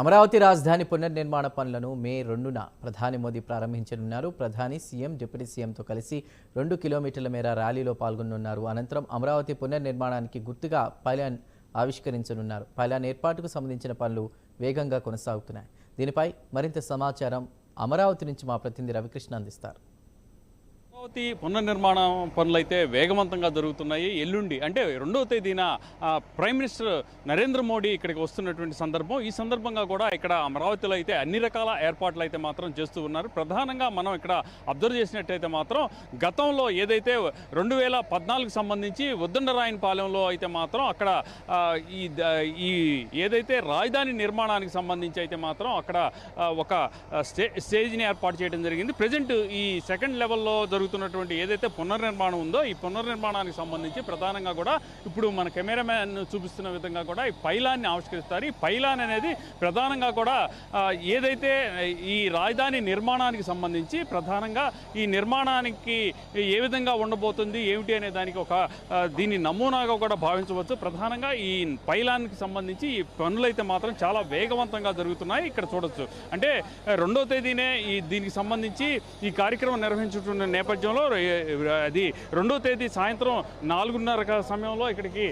అమరావతి రాజధాని పునర్నిర్మాణ పనులను మే రెండున ప్రధాని మోదీ ప్రారంభించనున్నారు. ప్రధాని సీఎం డిప్యూటీ సీఎంతో కలిసి రెండు కిలోమీటర్ల మేర ర్యాలీలో పాల్గొనున్నారు అనంతరం అమరావతి పునర్నిర్మాణానికి గుర్తుగా పైలాన్ ఆవిష్కరించనున్నారు. పైలాన్ ఏర్పాటుకు సంబంధించిన పనులు వేగంగా కొనసాగుతున్నాయి. దీనిపై మరింత సమాచారం అమరావతి నుంచి మా ప్రతినిధి రవికృష్ణ అందిస్తారు. అమరావతి పునర్నిర్మాణం పనులు అయితే వేగవంతంగా జరుగుతున్నాయి. ఎల్లుండి అంటే రెండవ తేదీన ప్రైమ్ మినిస్టర్ నరేంద్ర మోడీ ఇక్కడికి వస్తున్నటువంటి సందర్భం. ఈ సందర్భంగా కూడా ఇక్కడ అమరావతిలో అయితే అన్ని రకాల ఏర్పాట్లు అయితే మాత్రం చేస్తూ ఉన్నారు. ప్రధానంగా మనం ఇక్కడ అబ్జర్వ్ చేసినట్టయితే మాత్రం గతంలో ఏదైతే రెండు వేల పద్నాలుగు సంబంధించి ఉద్దండరాయనపాలెంలో అయితే మాత్రం అక్కడ ఈ ఈ ఏదైతే రాజధాని నిర్మాణానికి సంబంధించి అయితే మాత్రం అక్కడ ఒక స్టే స్టేజ్ని ఏర్పాటు చేయడం జరిగింది. ప్రజెంట్ ఈ సెకండ్ లెవెల్లో జరుగుతున్నటువంటి ఏదైతే పునర్నిర్మాణం ఉందో ఈ పునర్నిర్మాణానికి సంబంధించి ప్రధానంగా కూడా ఇప్పుడు మన కెమెరామ్యాన్ చూపిస్తున్న విధంగా కూడా ఈ పైలాన్ని ఆవిష్కరిస్తారు. ఈ పైలాన్ అనేది ప్రధానంగా కూడా ఏదైతే ఈ రాజధాని నిర్మాణానికి సంబంధించి ప్రధానంగా ఈ నిర్మాణానికి ఏ విధంగా ఉండబోతుంది ఏమిటి అనే దానికి ఒక దీని దీన్ని నమూనాగా కూడా భావించవచ్చు. ప్రధానంగా ఈ పైలాన్కి సంబంధించి ఈ పనులైతే మాత్రం చాలా వేగవంతంగా జరుగుతున్నాయి. ఇక్కడ చూడొచ్చు. అంటే రెండో తేదీనే ఈ దీనికి సంబంధించి ఈ కార్యక్రమం నిర్వహించుతున్న నేపథ్యంలో అది రెండో తేదీ సాయంత్రం నాలుగున్నర సమయంలో ఇక్కడికి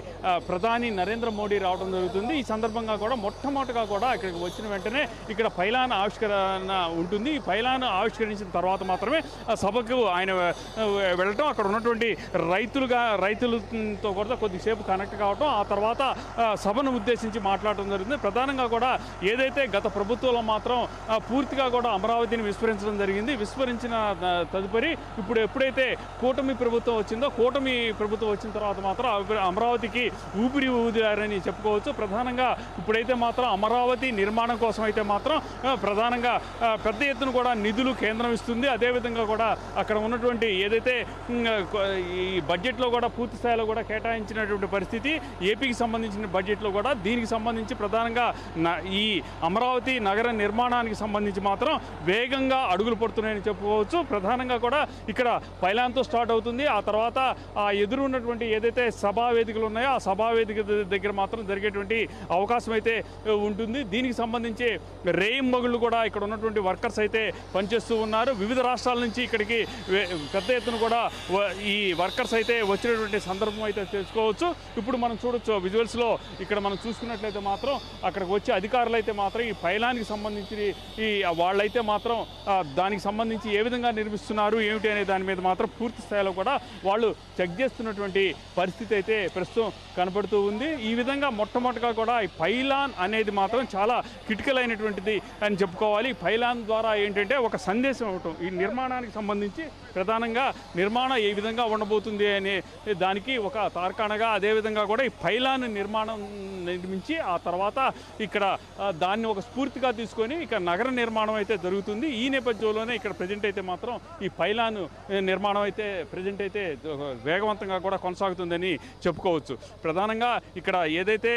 ప్రధాని నరేంద్ర మోడీ రావడం జరుగుతుంది. ఈ సందర్భంగా కూడా మొట్టమొదటిగా కూడా ఇక్కడికి వచ్చిన వెంటనే ఇక్కడ పైలాన్ ఆవిష్కరణ ఉంటుంది. ఈ పైలాన్ ఆవిష్కరించిన తర్వాత మాత్రమే సభకు ఆయన వెళ్ళటం. అక్కడ ఉన్నటువంటి రైతులుగా రైతులతో కూడా కొద్దిసేపు కనెక్ట్ కావటం. ఆ తర్వాత సభను ఉద్దేశించి మాట్లాడటం జరిగింది ప్రధానంగా కూడా ఏదైతే గత ప్రభుత్వంలో మాత్రం పూర్తిగా కూడా అమరావతిని విస్మరించడం జరిగింది. విస్మరించిన తదుపరి ఇప్పుడు ఎప్పుడైతే కూటమి ప్రభుత్వం వచ్చిందో కూటమి ప్రభుత్వం వచ్చిన తర్వాత మాత్రం అమరావతికి ఊపిరి ఊదారని చెప్పుకోవచ్చు. ప్రధానంగా ఇప్పుడైతే మాత్రం అమరావతి నిర్మాణం కోసం అయితే మాత్రం ప్రధానంగా పెద్ద ఎత్తున కూడా నిధులు కేంద్రం ఇస్తుంది. అదేవిధంగా కూడా అక్కడ ఉన్నటువంటి ఏదైతే ఈ బడ్జెట్లో కూడా పూర్తి స్థాయిలో కూడా కేటాయించినటువంటి పరిస్థితి ఏపీకి సంబంధించిన బడ్జెట్లో కూడా దీనికి సంబంధించి ప్రధానంగా ఈ అమరావతి నగర నిర్మాణానికి సంబంధించి మాత్రం వేగంగా అడుగులు పడుతున్నాయని చెప్పుకోవచ్చు. ప్రధానంగా కూడా ఇక్కడ పైలాన్తో స్టార్ట్ అవుతుంది. ఆ తర్వాత ఆ ఎదురు ఉన్నటువంటి ఏదైతే సభా వేదికలు ఉన్నాయో ఆ సభా వేదిక దగ్గర మాత్రం జరిగేటువంటి అవకాశం అయితే ఉంటుంది. దీనికి సంబంధించి రేయిం మగుళ్ళు కూడా ఇక్కడ ఉన్నటువంటి వర్కర్స్ అయితే పనిచేస్తూ ఉన్నారు. వివిధ రాష్ట్రాల నుంచి ఇక్కడికి పెద్ద ఎత్తున కూడా వ- ఈ వర్కర్స్ అయితే వచ్చినటువంటి సందర్భం అయితే తెలుసుకోవచ్చు. ఇప్పుడు మనం చూడొచ్చు విజువల్స్లో ఇక్కడ మనం చూసుకున్నట్లయితే మాత్రం అక్కడికి వచ్చే అధికారులు అయితే మాత్రం ఈ పైలానికి సంబంధించి ఈ వాళ్ళైతే మాత్రం దానికి సంబంధించి ఏ విధంగా నిర్మిస్తున్నారు ఏమిటి అనే దాని మీద మాత్రం పూర్తి స్థాయిలో కూడా వాళ్ళు చెక్ చేస్తున్నటువంటి పరిస్థితి అయితే ప్రస్తుతం కనబడుతూ ఉంది. ఈ విధంగా మొట్టమొదటిగా కూడా ఈ పైలాన్ అనేది మాత్రం చాలా క్రిటికల్ అయినటువంటిది అని చెప్పుకోవాలి. పైలాన్ ద్వారా ఏంటంటే ఒక సందేశం ఇవ్వటం. ఈ నిర్మాణానికి సంబంధించి ప్రధానంగా నిర్మాణం ఏ విధంగా ఉండబోతుంది అనే దానికి ఒక తార్కాణగా అదేవిధంగా కూడా ఈ పైలాన్ నిర్మాణం నిర్మించి ఆ తర్వాత ఇక్కడ దాన్ని ఒక స్ఫూర్తిగా తీసుకొని ఇక్కడ నగర నిర్మాణం అయితే జరుగుతుంది. ఈ నేపథ్యంలోనే ఇక్కడ ప్రజెంట్ అయితే మాత్రం ఈ పైలాన్ నిర్మాణం అయితే ప్రజెంట్ అయితే వేగవంతంగా కూడా కొనసాగుతుందని చెప్పుకోవచ్చు. ప్రధానంగా ఇక్కడ ఏదైతే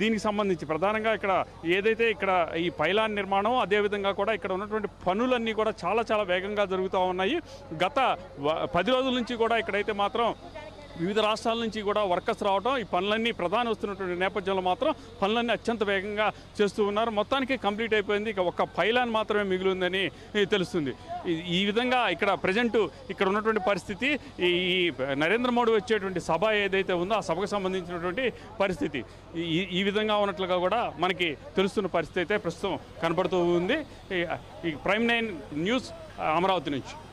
దీనికి సంబంధించి ప్రధానంగా ఇక్కడ ఏదైతే ఇక్కడ ఈ పైలాన్ నిర్మాణం అదేవిధంగా కూడా ఇక్కడ ఉన్నటువంటి పనులన్నీ కూడా చాలా చాలా వేగంగా జరుగుతూ ఉన్నాయి. గత పది రోజుల నుంచి కూడా ఇక్కడైతే మాత్రం వివిధ రాష్ట్రాల నుంచి కూడా వర్కర్స్ రావడం ఈ పనులన్నీ ప్రధాన వస్తున్నటువంటి నేపథ్యంలో మాత్రం పనులన్నీ అత్యంత వేగంగా చేస్తూ ఉన్నారు. మొత్తానికి కంప్లీట్ అయిపోయింది. ఇక ఒక్క పైలాన్ మాత్రమే మిగిలిందని తెలుస్తుంది. ఈ- విధంగా ఇక్కడ ప్రజెంట్ ఇక్కడ ఉన్నటువంటి పరిస్థితి ఈ నరేంద్ర మోడీ వచ్చేటువంటి సభ ఏదైతే ఉందో ఆ సభకు సంబంధించినటువంటి పరిస్థితి. ఈ ఈ విధంగా ఉన్నట్లుగా కూడా మనకి తెలుస్తున్న పరిస్థితి అయితే ప్రస్తుతం కనబడుతూ ఉంది. ఈ ప్రైమ్ నైన్ న్యూస్ అమరావతి నుంచి.